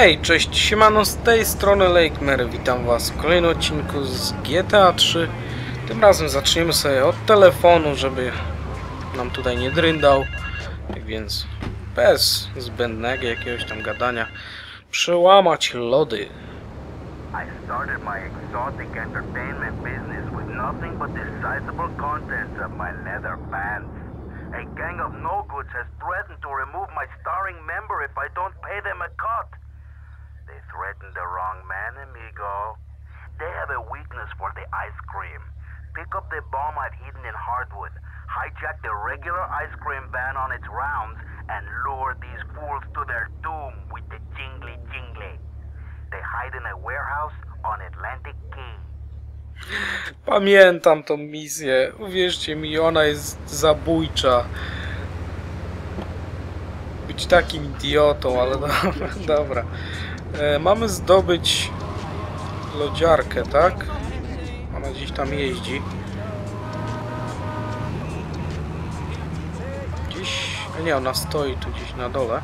Hej, cześć, siemano, z tej strony Lakemer, witam was w kolejnym odcinku z GTA 3 Tym razem zaczniemy sobie od telefonu, żeby nam tutaj nie dryndał Tak więc, bez zbędnego jakiegoś tam gadania Przełamać lody I started my exotic entertainment business with nothing but the sizable contents of my leather pants. A gang of no-goods has threatened to remove my starring member if I don't pay them a cut. They threatened the wrong man, amigo. They have a weakness for the ice cream. Pick up the bomb I've hidden in Hardwood, hijack the regular ice cream van on its rounds, and lure these fools to their doom with the jingly jingly. They hide in a warehouse on Atlantic Key. Pamiętam tą misję, uwierzcie mi, ona jest zabójcza Być takim idiotą, ale dobra, dobra. E, mamy zdobyć lodziarkę, tak? Ona gdzieś tam jeździ. Gdzieś... a Nie, ona stoi tu gdzieś na dole.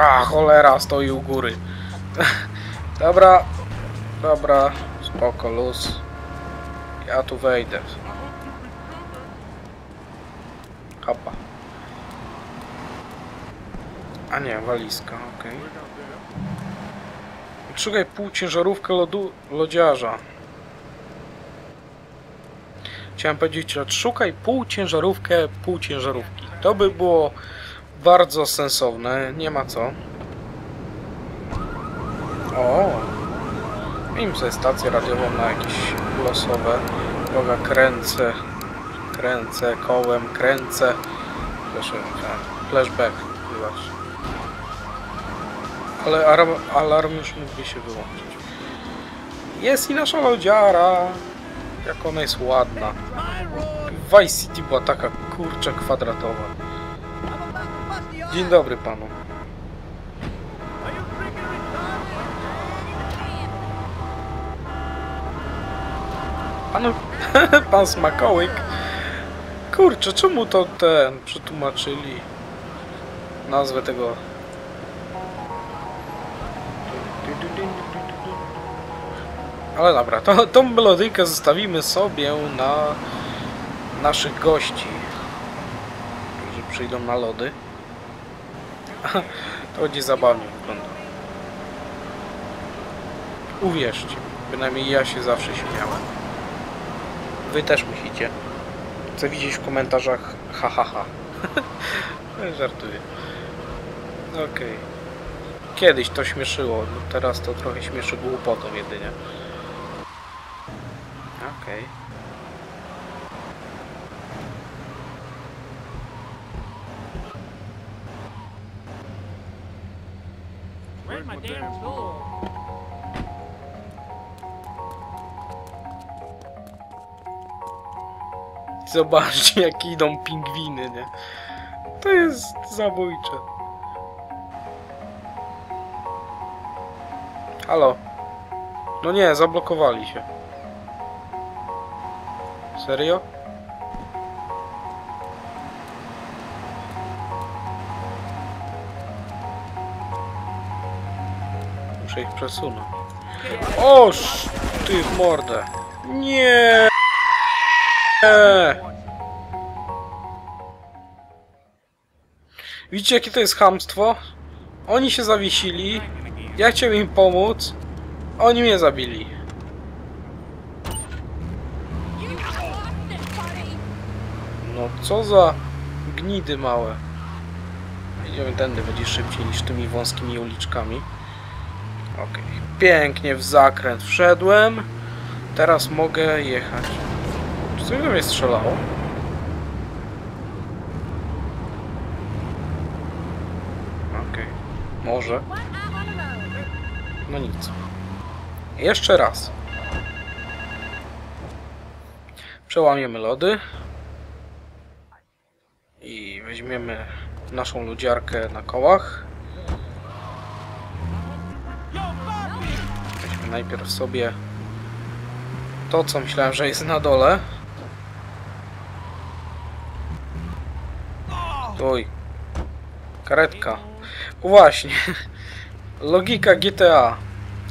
A, cholera, stoi u góry. Dobra, dobra, spoko, luz. Ja tu wejdę. Hopa. A nie, walizka, okej. Szukaj półciężarówkę lodu, lodziarza. Chciałem powiedzieć, że szukaj półciężarówkę półciężarówki. To by było bardzo sensowne, nie ma co. O! Miejmy sobie stację radiową na jakieś losowe. Droga kręcę, kręcę, kołem, kręcę. Tak, flashback, wybacz. Ale alarm, alarm już mógłby się wyłączyć. Jest i nasza lodziara! Jak ona jest ładna. Vice City była taka kurczę kwadratowa. Dzień dobry panu. Pan, pan Smakołyk. Kurczę, czemu to ten przetłumaczyli nazwę tego? Ale dobra, to, tą melodyjkę zostawimy sobie na naszych gości, którzy przyjdą na lody. To będzie zabawnie wygląda. Uwierzcie, bynajmniej ja się zawsze śmiałem. Wy też musicie. Chcę widzieć w komentarzach ha ha ha. Żartuję. Okej. Kiedyś to śmieszyło, teraz to trochę śmieszy głupotą jedynie. Okej. Where's my damn tool? Zobaczcie jak idą pingwiny, nie? To jest zabójcze. Halo? No nie, zablokowali się. Serio? Muszę ich przesunąć. Oż! Ty w mordę. Nie! Widzicie jakie to jest chamstwo? Oni się zawiesili. Ja chciałem im pomóc. Oni mnie zabili. No co za gnidy małe. Idziemy tędy, będzie szybciej niż tymi wąskimi uliczkami. Okej, pięknie w zakręt wszedłem. Teraz mogę jechać. Czy coś do mnie strzelało? Okej, może. No nic. Jeszcze raz. Przełamiemy lody. Weźmiemy naszą ludziarkę na kołach. Weźmy najpierw sobie to, co myślałem, że jest na dole. Stój. Karetka. Właśnie. Logika GTA.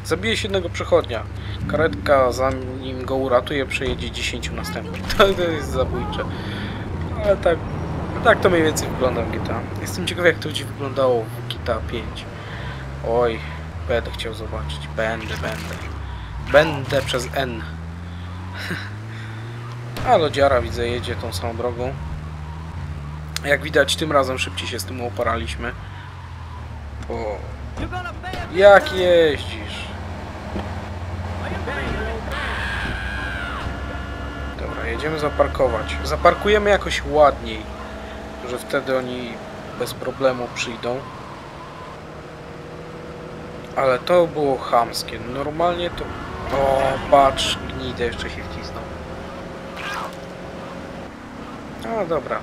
Zabijesz jednego przechodnia. Karetka, zanim go uratuje, przejedzie 10 następnych. To jest zabójcze. Ale tak, tak to mniej więcej wygląda w GTA. Jestem ciekaw, jak to będzie wyglądało w GTA 5. Oj, będę chciał zobaczyć. Będę, będę. Będę przez N. A lodziara widzę jedzie tą samą drogą. Jak widać tym razem szybciej się z tym oparaliśmy. O, You're gonna pay a big jak jeździsz? Dobra, jedziemy zaparkować. Zaparkujemy jakoś ładniej, że wtedy oni bez problemu przyjdą. Ale to było chamskie. Normalnie to... O, patrz, gnidę jeszcze się wcisnął. A, dobra.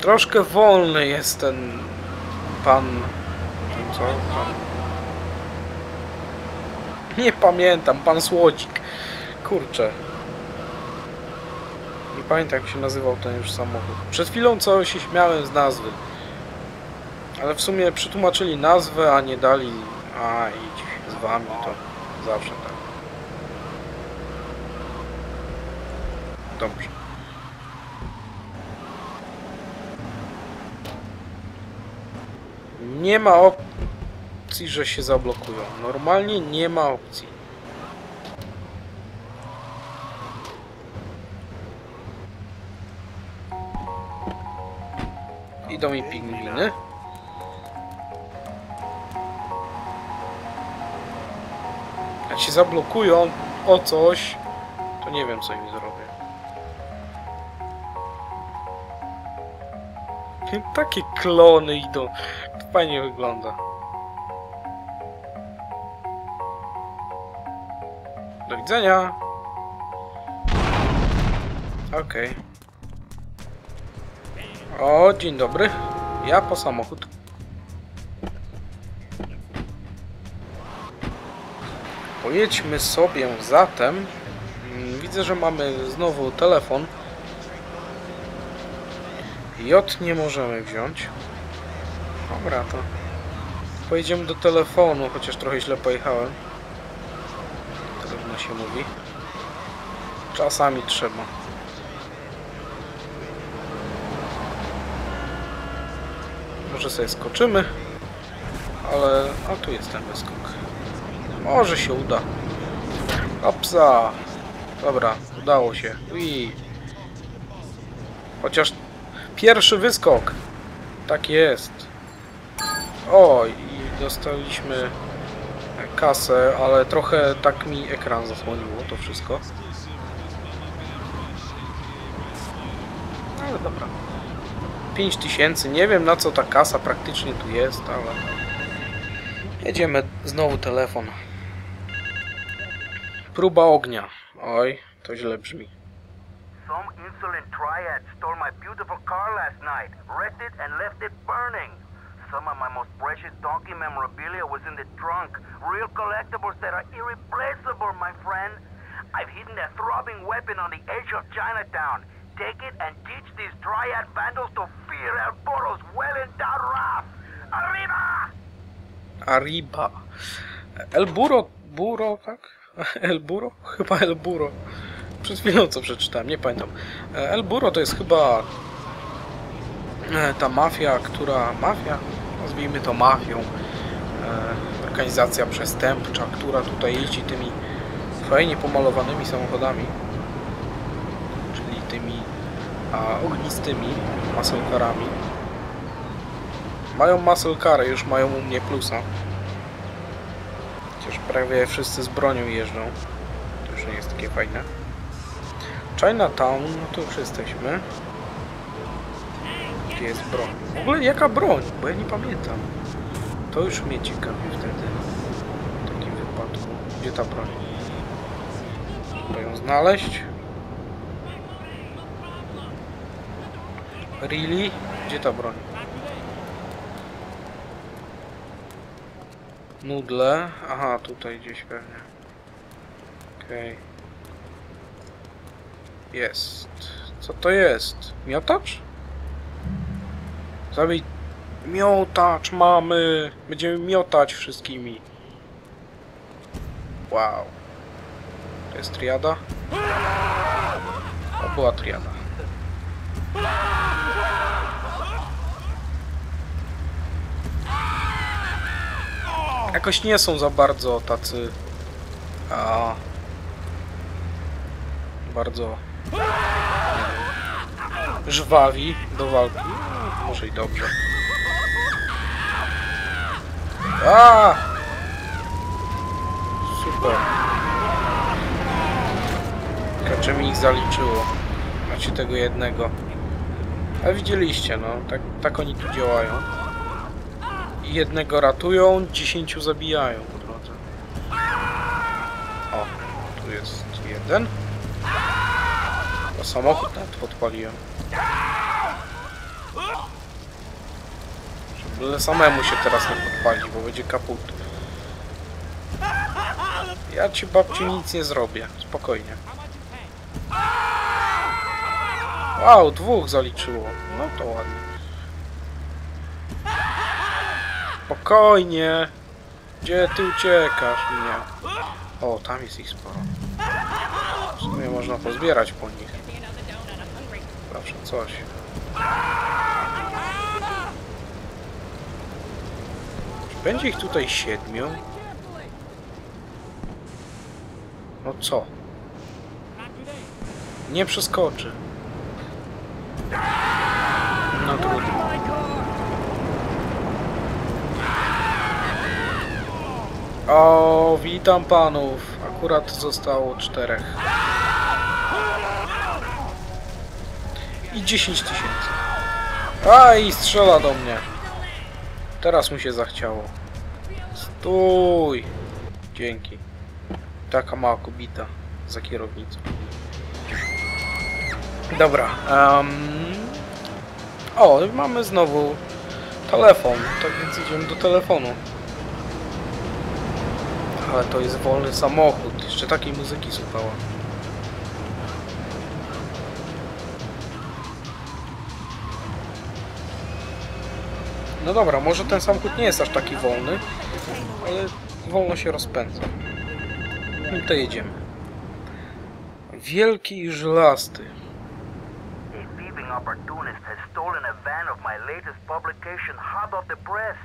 Troszkę wolny jest ten pan... ten Co? Pan... Nie pamiętam, pan Słodzik. Kurczę. Nie pamiętam jak się nazywał ten już samochód. Przed chwilą co się śmiałem z nazwy. Ale w sumie przetłumaczyli nazwę, a nie dali... A, idź z wami, to zawsze tak. Dobrze. Nie ma opcji, że się zablokują. Normalnie nie ma opcji. Idą mi pingwiny. Jak się zablokują o coś, to nie wiem co im zrobię. Takie klony idą. Fajnie wygląda. Do widzenia. Okej. O, dzień dobry. Ja po samochód. Pojedźmy sobie zatem. Widzę, że mamy znowu telefon. J nie możemy wziąć. Dobra, to pojedziemy do telefonu, chociaż trochę źle pojechałem. Trudno się mówi. Czasami trzeba. Może sobie skoczymy. Ale... A tu jest ten wyskok. Może się uda. Opsa! Dobra, udało się. Ui. Chociaż pierwszy wyskok. Tak jest. O, i dostaliśmy kasę, ale trochę tak mi ekran zasłoniło to wszystko. Ale dobra. 5000, nie wiem na co ta kasa praktycznie tu jest, ale... Jedziemy, znowu telefon. Próba ognia. Oj, to źle brzmi. Some insolent triad stole my beautiful car last night, wrecked it and left it burning. Some of my most precious donkey memorabilia was in the trunk. Real collectibles that are irreplaceable, my friend. I've hidden a throbbing weapon on the edge of Chinatown. Take it and teach these triad vandals to fear El Burro's well-endowed. Arriba! Arriba. El Buro, Buro, tak? El Buro? Chyba El Buro. Przed chwilą co przeczytałem, nie pamiętam. E, El Buro to jest chyba e, ta mafia, która... Mafia? Nazwijmy to mafią. E, Organizacja przestępcza, która tutaj jeździ tymi fajnie pomalowanymi samochodami. A, ognistymi muscle-carami. Mają muscle cary, już mają u mnie plusa. Chociaż prawie wszyscy z bronią jeżdżą. To już nie jest takie fajne. Chinatown, no to już jesteśmy. Gdzie jest broń? W ogóle jaka broń? Bo ja nie pamiętam. To już mnie ciekawi wtedy. W takim wypadku. Gdzie ta broń? Trzeba ją znaleźć. Really? Gdzie ta broń? Nudle. Aha, tutaj gdzieś pewnie. Okej. Jest. Co to jest? Miotacz? Zabij Miotacz mamy! Będziemy miotać wszystkimi. Wow. To jest triada? To była triada. Jakoś nie są za bardzo tacy... A, bardzo żwawi do walki. Może i dobrze. A! Super. Kacze mi ich zaliczyło. Znaczy tego jednego. A widzieliście, no, tak, tak oni tu działają. Jednego ratują, dziesięciu zabijają po drodze. O, tu jest jeden. A samochód nawet podpaliłem. Byle samemu się teraz nie podpalić, bo będzie kaput. Ja ci babciu nic nie zrobię, spokojnie. Wow, dwóch zaliczyło. No to ładnie. Spokojnie. Gdzie ty uciekasz mnie? O, tam jest ich sporo. W sumie można pozbierać po nich. Zawsze coś. Będzie ich tutaj siedmiu? No co? Nie przeskoczy. No trudno. O, witam panów. Akurat zostało czterech. I 10 tysięcy. A i strzela do mnie. Teraz mu się zachciało. Stój. Dzięki. Taka mała kobita za kierownicą. Dobra. em, O, mamy znowu telefon. Tak więc idziemy do telefonu. Ale to jest wolny samochód. Jeszcze takiej muzyki słuchała. No dobra, może ten samochód nie jest aż taki wolny, ale wolno się rozpędza. No to jedziemy. Wielki i żelasty. A thieving opportunist has stolen a van of my latest publication hot off the press.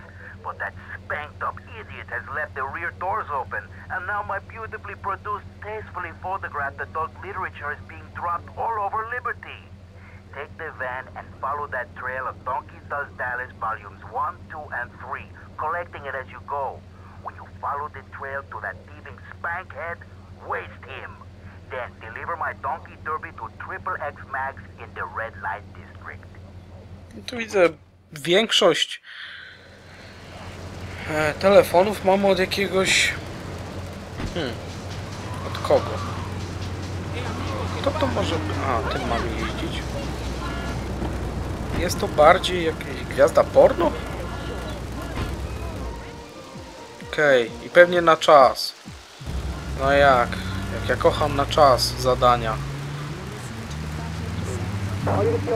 But that spanked up idiot has left the rear doors open, and now my beautifully produced, tastefully photographed adult literature is being dropped all over Liberty. Take the van and follow that trail of Donkey Does Dallas volumes 1, 2, and 3, collecting it as you go. When you follow the trail to that thieving spankhead, waste him. Then deliver my Donkey Derby to Triple X Max in the Red Light District. Tu widzę większość e, telefonów mamy od jakiegoś... Hmm. Od kogo? Kto to może... A, tym mamy jeździć. Jest to bardziej jakaś gwiazda porno? Okej, i pewnie na czas. No jak? Jak ja kocham na czas zadania. All units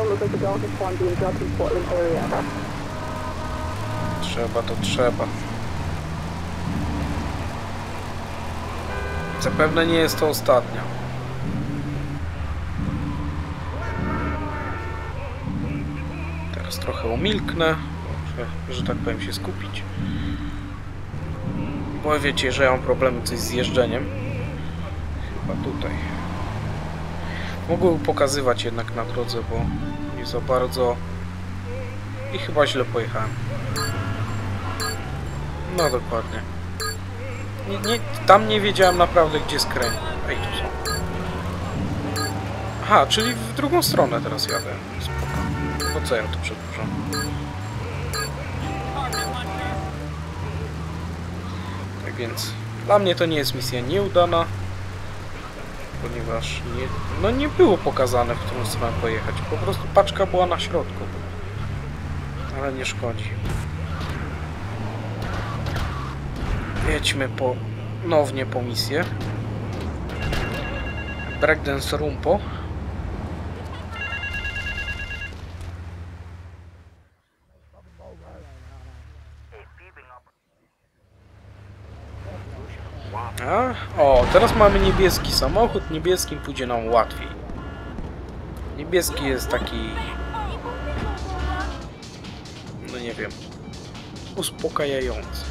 Trzeba to trzeba. Zapewne nie jest to ostatnia. Teraz trochę umilknę, muszę, że tak powiem, się skupić. Bo wiecie, że ja mam problemy coś z jeżdżeniem. Chyba tutaj. Mogłem pokazywać jednak na drodze, bo nie za bardzo... I chyba źle pojechałem. No dokładnie. Nie, nie, tam nie wiedziałem naprawdę gdzie skręcić. Ej, tu są. Aha, czyli w drugą stronę teraz jadę. Spoko. Po co ja tu przedłużam? Tak więc dla mnie to nie jest misja nieudana. Ponieważ nie, no nie było pokazane w którą stronę pojechać. Po prostu paczka była na środku. Ale nie szkodzi. Jedźmy ponownie po misję. Breakdance Rumpo. A? O, teraz mamy niebieski samochód. Niebieskim pójdzie nam łatwiej. Niebieski jest taki... No nie wiem. Uspokajający.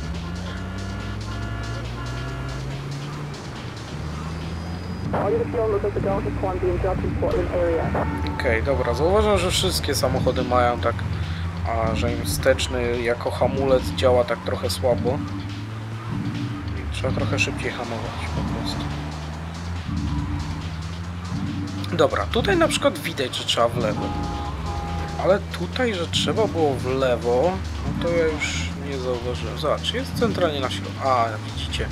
Okej, dobra. Zauważam, że wszystkie samochody mają tak... A, że im wsteczny jako hamulec działa tak trochę słabo. Trzeba trochę szybciej hamować po prostu. Dobra, tutaj na przykład widać, że trzeba w lewo. Ale tutaj, że trzeba było w lewo, no to ja już nie zauważyłem. Zobacz, jest centralnie na środku. A, widzicie.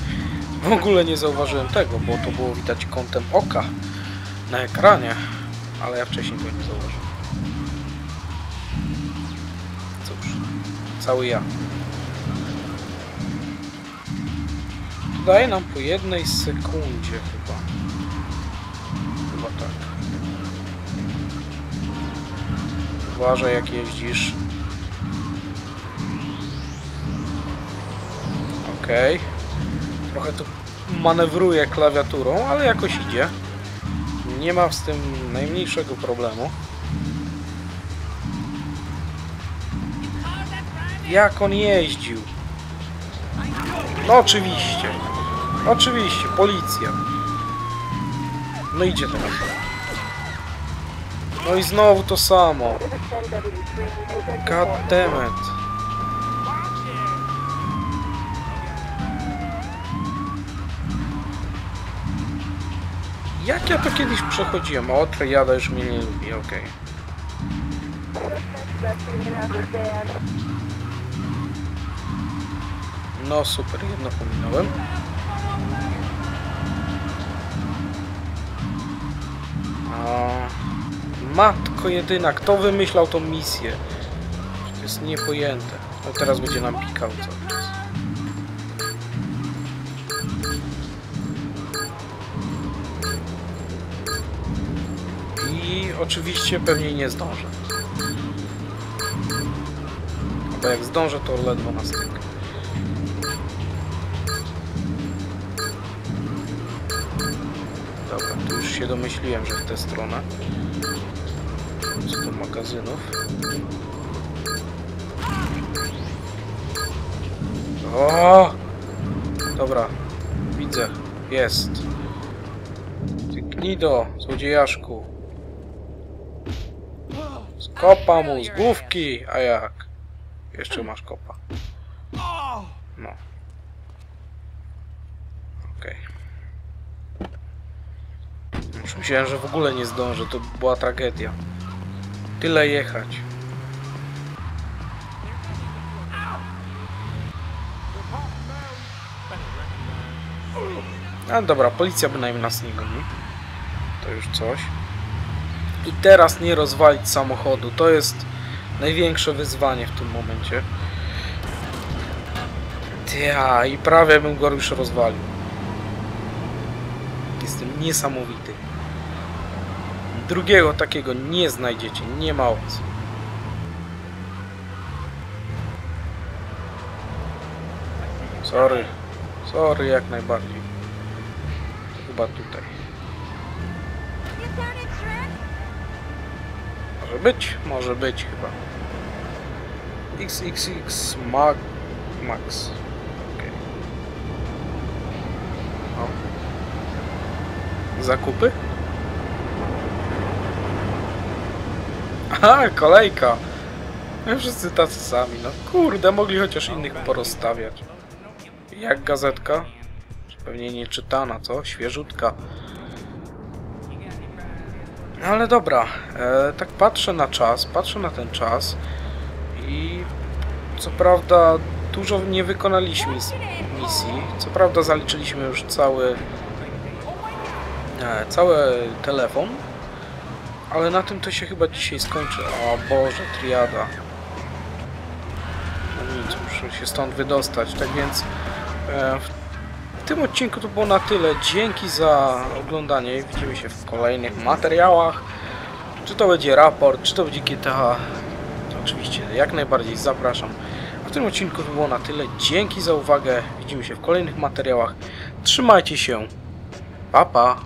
W ogóle nie zauważyłem tego, bo to było widać kątem oka na ekranie. Ale ja wcześniej tego nie zauważyłem. Cóż, cały ja. Daje nam po jednej sekundzie chyba. Chyba tak. Uważaj jak jeździsz. Okej. Trochę tu manewruję klawiaturą, ale jakoś idzie. Nie ma z tym najmniejszego problemu. Jak on jeździł? No oczywiście. Oczywiście, policja. No idzie teraz. No i znowu to samo. God damn it. Jak ja to kiedyś przechodziłem? O, Triada już mnie nie lubi, okej. No super, jedno pominąłem. Matko jedyna, kto wymyślał tą misję? To jest niepojęte. No teraz będzie nam pikał cały oczywiście pewnie nie zdążę. Bo jak zdążę, to ledwo na styk. Dobra, tu już się domyśliłem, że w tę stronę. Co do magazynów. O! Dobra, widzę. Jest. Ty gnido, złodziejaszku. Skopa mu z główki, a jak? Jeszcze masz kopa. No. Okej. Już myślałem, że w ogóle nie zdążę, to była tragedia. Tyle jechać. A dobra, policja bynajmniej nas nie goni. To już coś. I teraz nie rozwalić samochodu. To jest największe wyzwanie w tym momencie. Ja i prawie bym go już rozwalił. Jestem niesamowity. Drugiego takiego nie znajdziecie, nie ma opcji. Sorry, sorry jak najbardziej. Chyba tutaj. Może być, może być chyba. XXX Mag Max. Okej. O. Zakupy? Aha, kolejka. No Wszyscy tacy sami, no kurde, mogli chociaż innych porozstawiać. Jak gazetka? Pewnie nieczytana, co? Świeżutka. No ale dobra, e, tak patrzę na czas, patrzę na ten czas i co prawda dużo nie wykonaliśmy misji. Co prawda zaliczyliśmy już cały e, cały telefon, ale na tym to się chyba dzisiaj skończy. O Boże, triada. No nic, muszę się stąd wydostać, tak więc e, w tym odcinku to było na tyle. Dzięki za oglądanie. Widzimy się w kolejnych materiałach. Czy to będzie raport, czy to będzie GTA. Oczywiście jak najbardziej zapraszam. W tym odcinku to było na tyle. Dzięki za uwagę. Widzimy się w kolejnych materiałach. Trzymajcie się. Pa, pa.